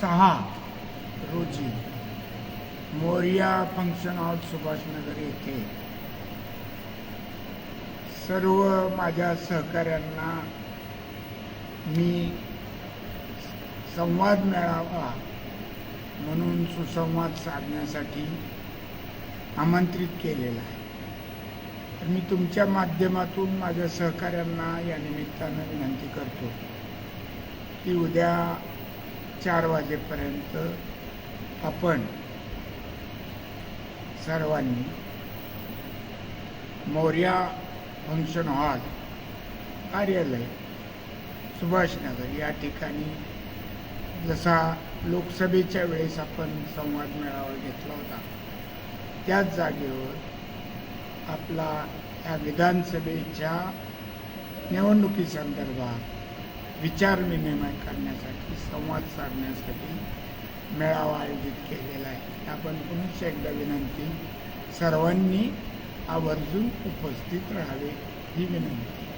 सहा रोजी Moriya function hall Subhashnagar येथे सर्व माझ्या सहकाऱ्यांना मी संवाद मिळावा म्हणून सुसंवाद साधण्यासाठी आमंत्रित केलेला आहे. तर मी तुमच्या माध्यमातून माझ्या सहकाऱ्यांना या निमित्तानं विनंती करतो की उद्या चार वाजेपर्यंत आपण सर्वांनी मौर्या फंक्शन हॉल कार्यालय सुभाषनगर या ठिकाणी जसा लोकसभेच्या वेळेस आपण संवाद मेळावा घेतला होता त्याच जागेवर आपला या विधानसभेच्या निवडणुकीसंदर्भात विचारविनिमय करण्यासाठी संवाद साधण्यासाठी मेळावा आयोजित केलेला आहे. आपण पुन्हा एकदा विनंती सर्वांनी आवर्जून उपस्थित राहावे ही विनंती.